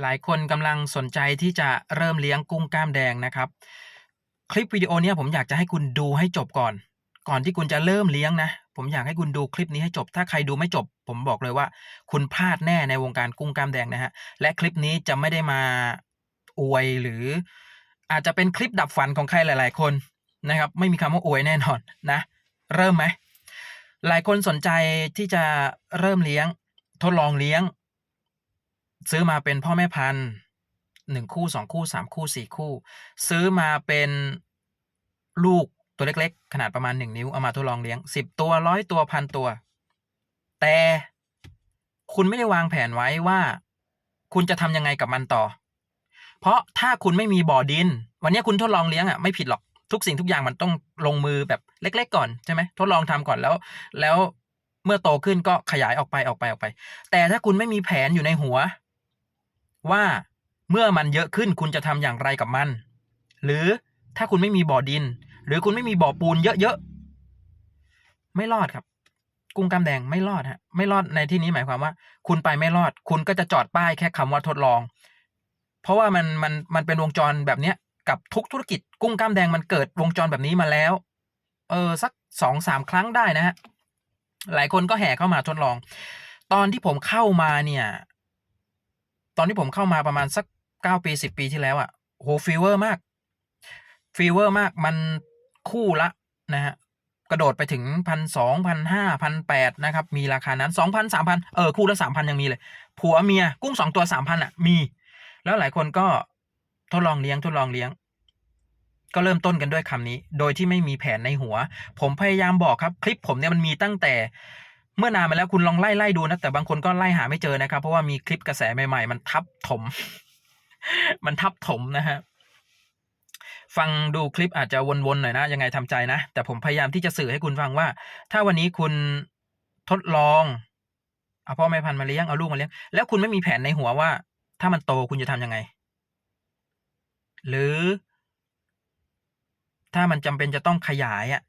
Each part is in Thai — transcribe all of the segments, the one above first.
หลายคนกำลังสนใจที่จะเริ่มเลี้ยงกุ้งกล้ามแดงนะครับ คลิปวิดีโอนี้ผมอยากจะให้คุณดูให้จบก่อน ก่อนที่คุณจะเริ่มเลี้ยงนะ ผมอยากให้คุณดูคลิปนี้ให้จบ ถ้าใครดูไม่จบ ผมบอกเลยว่า คุณพลาดแน่ในวงการกุ้งกล้ามแดงนะฮะ และคลิปนี้จะไม่ได้มาอวยหรือ อาจจะเป็นคลิปดับฝันของใครหลาย ๆ คนนะครับ ไม่มีคำว่าอวยแน่นอนนะ เริ่มไหมหลายคนสนใจที่จะเริ่มเลี้ยง ทดลองเลี้ยง ซื้อมาเป็นพ่อแม่พันธุ์หนึ่งคู่สองคู่สามคู่สี่คู่ ซื้อมาเป็นลูกตัวเล็กๆ ขนาดประมาณหนึ่งนิ้ว เอามาทดลองเลี้ยงสิบตัวร้อยตัวพันตัว แต่คุณไม่ได้วางแผนไว้ว่า คุณจะทำยังไงกับมันต่อ เพราะถ้าคุณไม่มีบ่อดิน วันนี้คุณทดลองเลี้ยงอะไม่ผิดหรอกทุกสิ่งทุกอย่างมันต้องลงมือแบบเล็ก ๆ ก่อนใช่ไหมทดลองทำก่อนแล้ว แล้วเมื่อโตขึ้นก็ขยายออกไปออกไปออกไป แต่ถ้าคุณไม่มีแผนอยู่ในหัว ว่าเมื่อมันเยอะขึ้นคุณจะทำอย่างไรกับมัน หรือถ้าคุณไม่มีบ่อดิน หรือคุณไม่มีบ่อปูนเยอะๆไม่รอดครับ กุ้งกล้ามแดงไม่รอดฮะ ไม่รอดในที่นี้หมายความว่า คุณไปไม่รอด คุณก็จะจอดป้ายแค่คำว่าทดลอง เพราะว่ามันมันมันเป็นวงจรแบบเนี้ย กับทุกธุรกิจ กุ้งกล้ามแดงมันเกิดวงจรแบบนี้มาแล้ว เออสักสองสามครั้งได้นะฮะหลายคนก็แห่เข้ามาทดลอง ตอนที่ผมเข้ามาเนี่ย ตอนที่ผมเข้ามาประมาณสักเก้าปีสิบปีที่แล้วอะ่ะโหฟีเวอร์มากฟีเวอร์มากมันคู่ละนะฮะกระโดดไปถึงพันสองพันห้าพันแปดนะครับ มีราคานั้นสองพันสามพันเออ คู่ละสามพันยังมีเลย ผัวเมียกุ้งสองตัวสามพันอะ มี แล้วหลายคนก็ทดลองเลี้ยงทดลองเลี้ยง ก็เริ่มต้นกันด้วยคำนี้ โดยที่ไม่มีแผนในหัว ผมพยายามบอกครับ คลิปผมเนี่ยมันมีตั้งแต่ เมื่อนานมาแล้วคุณลองไล่ไล่ดูนะ แต่บางคนก็ไล่หาไม่เจอนะครับ เพราะว่ามีคลิปกระแสใหม่ ๆ มันทับถม มันทับถมนะฮะฟังดูคลิปอาจจะวนๆหน่อยนะ ยังไงทำใจนะ แต่ผมพยายามที่จะสื่อให้คุณฟังว่า ถ้าวันนี้คุณทดลองเอาพ่อแม่พันธุ์มาเลี้ยงเอาลูกมาเลี้ยงแล้วคุณไม่มีแผนในหัวว่า ถ้ามันโตคุณจะทำยังไง หรือ ถ้ามันจำเป็นจะต้องขยายอะ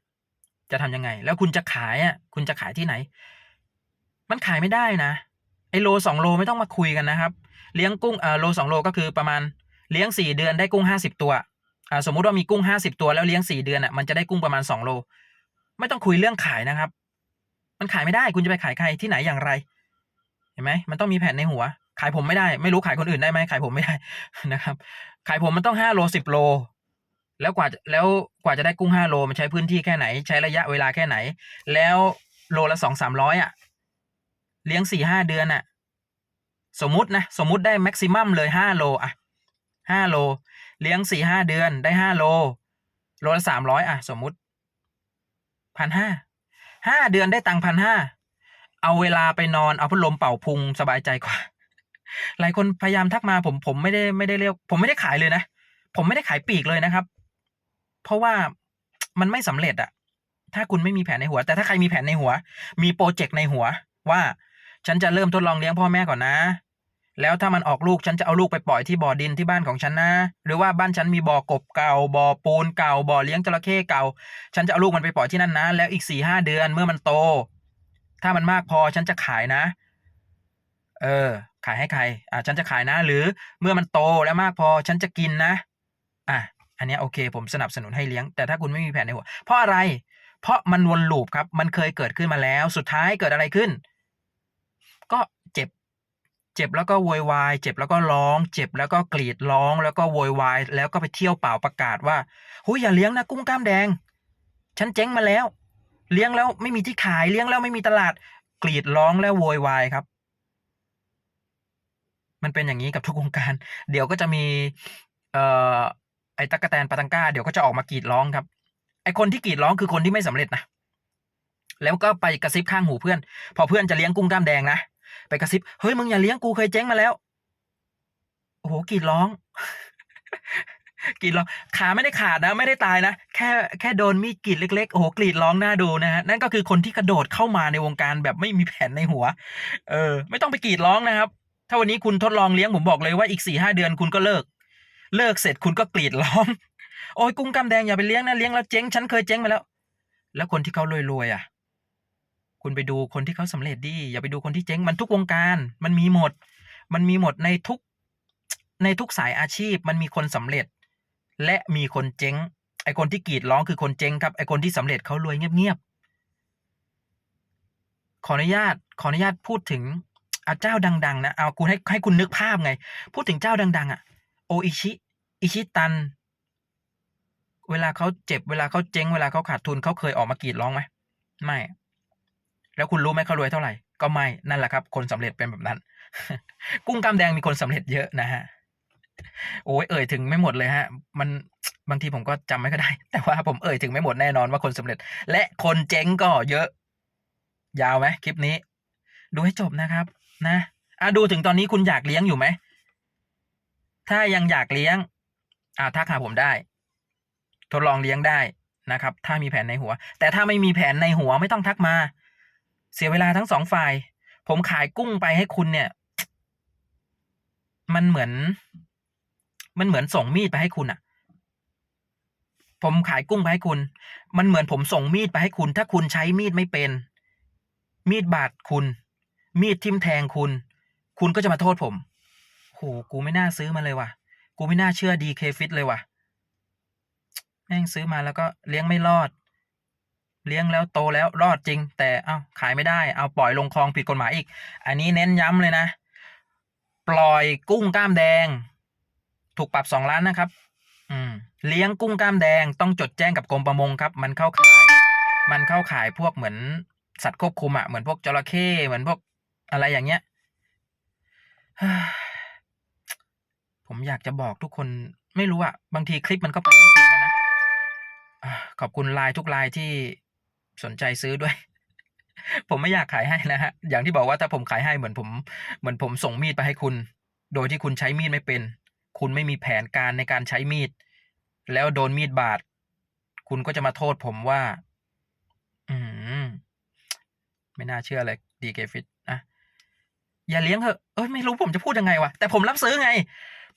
จะทำยังไง แล้วคุณจะขายอะ คุณจะขายที่ไหน มันขายไม่ได้นะ ไอโลสองโลไม่ต้องมาคุยกันนะครับ เลี้ยงกุ้งเออโลสองโลก็คือประมาณเลี้ยงสี่เดือนได้กุ้งห้าสิบตัวอ่าสมมุติว่ามีกุ้งห้าสิบตัวแล้วเลี้ยงสี่เดือนอะมันจะได้กุ้งประมาณสองโล ไม่ต้องคุยเรื่องขายนะครับ มันขายไม่ได้คุณจะไปขายใครที่ไหนอย่างไร เห็นไหมมันต้องมีแผนในหัว ขายผมไม่ได้ ไม่รู้ขายคนอื่นได้ไหมขายผมไม่ได้นะครับ ขายผมมันต้องห้าโลสิบโล แล้วกว่าจะแล้วกว่าจะได้กุ้งห้าโลมันใช้พื้นที่แค่ไหน ใช้ระยะเวลาแค่ไหน แล้วโลละสองสามร้อยอะ เลี้ยงสี่ห้าเดือนอะสมมตินะสมมุติได้แม็กซิมัมเลยห้าโลอะห้าโล เลี้ยงสี่ห้าเดือนได้ห้าโลโลละสามร้อยอะสมมติพันห้าห้าเดือนได้ตังพันห้าเอาเวลาไปนอนเอาพัดลมเป่าพุงสบายใจกว่า หลายคนพยายามทักมาผมผมไม่ได้ไม่ได้เรียก ผมไม่ได้ขายเลยนะ ผมไม่ได้ขายปีกเลยนะครับ เพราะว่ามันไม่สำเร็จอะถ้าคุณไม่มีแผนในหัว แต่ถ้าใครมีแผนในหัว มีโปรเจกต์ในหัวว่า ฉันจะเริ่มทดลองเลี้ยงพ่อแม่ก่อนนะ แล้วถ้ามันออกลูกฉันจะเอาลูกไปปล่อยที่บ่อดินที่บ้านของฉันนะ หรือว่าบ้านฉันมีบ่อกบเก่า บ่อปูนเก่า บ่อเลี้ยงจระเข้เก่า ฉันจะเอาลูกมันไปปล่อยที่นั่นนะ แล้วอีกสี่ห้าเดือนเมื่อมันโต ถ้ามันมากพอฉันจะขายนะ เออ ขายให้ใคร อ่าฉันจะขายนะ หรือเมื่อมันโตแล้วมากพอฉันจะกินนะ อะ อันนี้โอเค ผมสนับสนุนให้เลี้ยง แต่ถ้าคุณไม่มีแผนในหัว เพราะอะไร เพราะมันวนลูปครับ มันเคยเกิดขึ้นมาแล้ว สุดท้ายเกิดอะไรขึ้น ก็เจ็บ เจ็บแล้วก็โวยวาย เจ็บแล้วก็ร้อง เจ็บแล้วก็กรีดร้อง แล้วก็โวยวาย แล้วก็ไปเที่ยวเป่าประกาศว่าหุยอย่าเลี้ยงนะกุ้งกล้ามแดง ฉันเจ๊งมาแล้ว เลี้ยงแล้วไม่มีที่ขายเลี้ยงแล้วไม่มีตลาด กรีดร้องแล้วโวยวายครับ มันเป็นอย่างนี้กับทุกวงการ เดี๋ยวก็จะมี เอ่อไอ้ตั๊กแตนปาตังก้าเดี๋ยวก็จะออกมากรีดร้องครับไอ้คนที่กรีดร้องคือคนที่ไม่สำเร็จนะแล้วก็ไปกระซิบข้างหูเพื่อน พอเพื่อนจะเลี้ยงกุ้งกล้ามแดงนะ ไปกระซิบเฮ้ยมึงอย่าเลี้ยงกูเคยเจ๊งมาแล้ว โอ้โหกรีดร้องกรีดร้องขาไม่ได้ขาดนะ ไม่ได้ตายนะ แค่แค่โดนมีดกรีดเล็กๆ โอ้โหกรีดร้องน่าดูนะฮะนั่นก็คือคนที่กระโดดเข้ามาในวงการแบบไม่มีแผนในหัว เออ ไม่ต้องไปกรีดร้องนะครับ ถ้าวันนี้คุณทดลองเลี้ยงผมบอกเลยว่าอีกสี่ห้าเดือนคุณก็เลิก เลิกเสร็จคุณก็กรีดร้อง โอ้ยกุ้งกำแดงอย่าไปเลี้ยงนะเลี้ยงแล้วเจ๊งฉันเคยเจ๊งมาแล้ว แล้วคนที่เขารวยๆอะ คุณไปดูคนที่เขาสำเร็จดีอย่าไปดูคนที่เจ๊งมันทุกวงการ มันมีหมด มันมีหมดในทุกในทุกสายอาชีพมันมีคนสำเร็จ และมีคนเจ๊ง ไอคนที่กรีดร้องคือคนเจ๊งครับไอคนที่สำเร็จเขารวยเงียบๆขออนุญาตขออนุญาตพูดถึงอาเจ้าดัง ๆ นะเอาคุณให้ให้คุณนึกภาพไง พูดถึงเจ้าดัง ๆ อะ โออิชิ อิชิตัน เวลาเขาเจ็บเวลาเขาเจ๊งเวลาเขาขาดทุนเขาเคยออกมากรีดร้องไหมไม่ แล้วคุณรู้ไหมเขารวยเท่าไหร่ ก็ไม่ นั่นแหละครับ คนสำเร็จเป็นแบบนั้น กุ้งกล้ามแดงมีคนสำเร็จเยอะนะฮะ โอ้ยเอ่ยถึงไม่หมดเลยฮะ มันบางทีผมก็จำไม่ค่อยได้ แต่ว่าผมเอ่ยถึงไม่หมดแน่นอนว่าคนสำเร็จ และคนเจ๊งก็เยอะ ยาวไหมคลิปนี้ ดูให้จบนะครับ นะอะดูถึงตอนนี้คุณอยากเลี้ยงอยู่ไหม ถ้ายังอยากเลี้ยง อ่าทักหาผมได้ ทดลองเลี้ยงได้นะครับ ถ้ามีแผนในหัว แต่ถ้าไม่มีแผนในหัวไม่ต้องทักมา เสียเวลาทั้งสองฝ่าย ผมขายกุ้งไปให้คุณเนี่ย มันเหมือน มันเหมือนส่งมีดไปให้คุณอะผมขายกุ้งไปให้คุณ มันเหมือนผมส่งมีดไปให้คุณ ถ้าคุณใช้มีดไม่เป็น มีดบาดคุณ มีดทิ่มแทงคุณ คุณก็จะมาโทษผมโหกูไม่น่าซื้อมาเลยว่ะ กูไม่น่าเชื่อดีเคฟิตเลยว่ะ แม่งซื้อมาแล้วก็เลี้ยงไม่รอด เลี้ยงแล้วโตแล้วรอดจริง แต่เอา้าขายไม่ได้เอาปล่อยลงคลองผิดกฎหมายอีก อันนี้เน้นย้ำเลยนะ ปล่อยกุ้งกล้ามแดง ถูกปรับสองล้านนะครับ อืม เลี้ยงกุ้งกล้ามแดงต้องจดแจ้งกับกรมประมงครับ มันเข้าขาย มันเข้าขายพวกเหมือนสัตว์ควบคุมอะเหมือนพวกจระเข้เหมือนพวกอะไรอย่างเงี้ยผมอยากจะบอกทุกคนไม่รู้อะบางทีคลิปมันก็ไปไม่ถึงนะนะขอบคุณไลน์ทุกไลน์ที่ สนใจซื้อด้วย ผมไม่อยากขายให้นะฮะ อย่างที่บอกว่าถ้าผมขายให้เหมือนผม เหมือนผมส่งมีดไปให้คุณ โดยที่คุณใช้มีดไม่เป็น คุณไม่มีแผนการในการใช้มีด แล้วโดนมีดบาด คุณก็จะมาโทษผมว่า อืม ไม่น่าเชื่อเลยดีเกฟิตอะอย่าเลี้ยงเถอะ เอ้ยไม่รู้ผมจะพูดยังไงวะ แต่ผมรับซื้อไง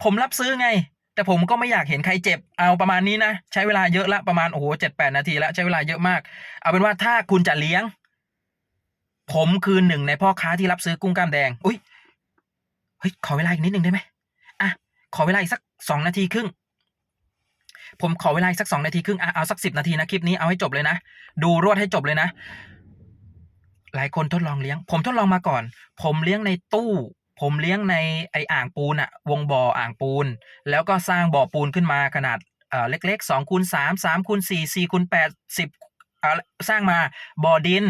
ผมรับซื้อไง แต่ผมก็ไม่อยากเห็นใครเจ็บเอาประมาณนี้นะ ใช้เวลาเยอะละประมาณโอ้โหเจ็ดแปดนาทีแล้วใช้เวลาเยอะมาก เอาเป็นว่าถ้าคุณจะเลี้ยง ผมคือหนึ่งในพ่อค้าที่รับซื้อกุ้งกล้ามแดง อุ้ยเฮ้ยขอเวลาอีกนิดหนึ่งได้ไหมอะขอเวลาอีกสักสองนาทีครึ่งผมขอเวลาอีกสักสองนาทีครึ่งอะเอาสักสิบนาทีนะคลิปนี้เอาให้จบเลยนะ ดูรวดให้จบเลยนะ หลายคนทดลองเลี้ยง ผมทดลองมาก่อน ผมเลี้ยงในตู้ ผมเลี้ยงในไออ่างปูนอะวงบ่ออ่างปูน แล้วก็สร้างบ่อปูนขึ้นมาขนาดเล็กๆสองคูณสามสามคูณสี่สี่คูณแปดสิบสร้างมาบ่อดิน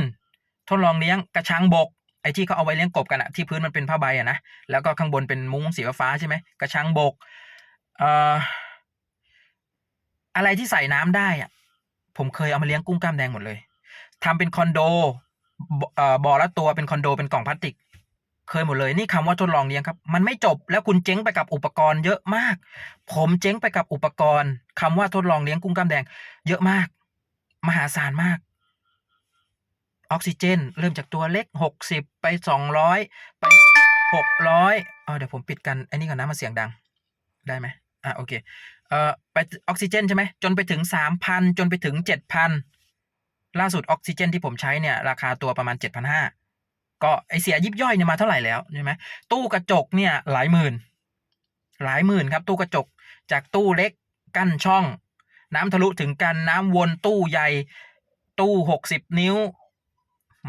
ทดลองเลี้ยงกระชังบกไอที่เขาเอาไว้เลี้ยงกบกันอะที่พื้นมันเป็นผ้าใบอะนะแล้วก็ข้างบนเป็นมุ้งสีฟ้าใช่ไหมกระชังบกเอ่ออะไรที่ใส่น้ำได้อะผมเคยเอามาเลี้ยงกุ้งกล้ามแดงหมดเลยทำเป็นคอนโดบ่อละตัวเป็นคอนโดเป็นกล่องพลาสติก เคยหมดเลยนี่คำว่าทดลองเลี้ยงครับ มันไม่จบแล้วคุณเจ๊งไปกับอุปกรณ์เยอะมาก ผมเจ๊งไปกับอุปกรณ์คำว่าทดลองเลี้ยงกุ้งกล้ามแดง เยอะมาก มหาศาลมากออกซิเจน เริ่มจากตัวเล็กหกสิบไปสองร้อยไปหกร้อยเออเดี๋ยวผมปิดกันไอ้นี่ก่อนนะมันเสียงดังได้ไหมอะโอเคเอ่อไปออกซิเจนใช่ไหมจนไปถึงสามพันจนไปถึงเจ็ดพันล่าสุดออกซิเจนที่ผมใช้เนี่ย ราคาตัวประมาณเจ็ดพันห้า ก็ไอเสียยิบย่อยเนี่ยมาเท่าไหร่แล้วใช่ไหมตู้กระจกเนี่ยหลายหมื่น หลายหมื่นครับ ตู้กระจกจากตู้เล็กกั้นช่อง น้ำทะลุถึงกันน้ำวนตู้ใหญ่ตู้หกสิบนิ้ว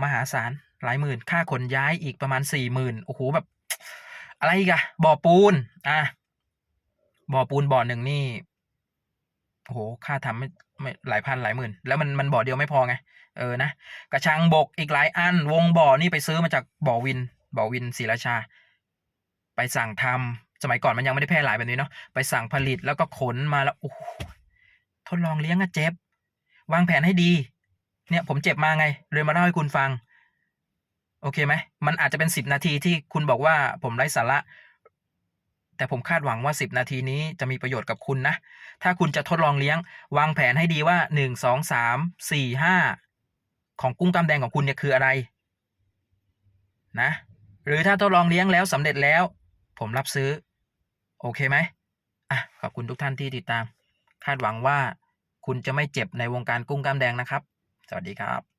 มหาศาลหลายหมื่น ค่าขนย้ายอีกประมาณสี่หมื่นโอ้โหแบบ อะไรกอะบ่อปูนอะบ่อปูนบ่อหนึ่งนี่โอ้โหค่าทำไม่ไม่หลายพันหลายหมื่น แล้วมันมันบ่อเดียวไม่พอไง เออนะกระชังบกอีกหลายอัน วงบ่อนี่ไปซื้อมาจากบ่อวินบ่อวินศรีราชา ไปสั่งทำสมัยก่อนมันยังไม่ได้แพร่หลายแบบนี้เนาะไปสั่งผลิตแล้วก็ขนมาแล้วโอ้ทดลองเลี้ยงอะเจ็บ วางแผนให้ดี เนี่ยผมเจ็บมาไงเลยมาเล่าให้คุณฟัง โอเคไหมมันอาจจะเป็นสิบนาทีที่คุณบอกว่าผมไร้สาระแต่ผมคาดหวังว่าสิบนาทีนี้จะมีประโยชน์กับคุณนะ ถ้าคุณจะทดลองเลี้ยง วางแผนให้ดีว่าหนึ่งสองสามสี่ห้า ของกุ้งกล้ามแดงของคุณเนี่ยคืออะไรนะ หรือถ้าทดลองเลี้ยงแล้วสำเร็จแล้ว ผมรับซื้อ โอเคไหมอะขอบคุณทุกท่านที่ติดตาม คาดหวังว่าคุณจะไม่เจ็บในวงการกุ้งกล้ามแดงนะครับ สวัสดีครับ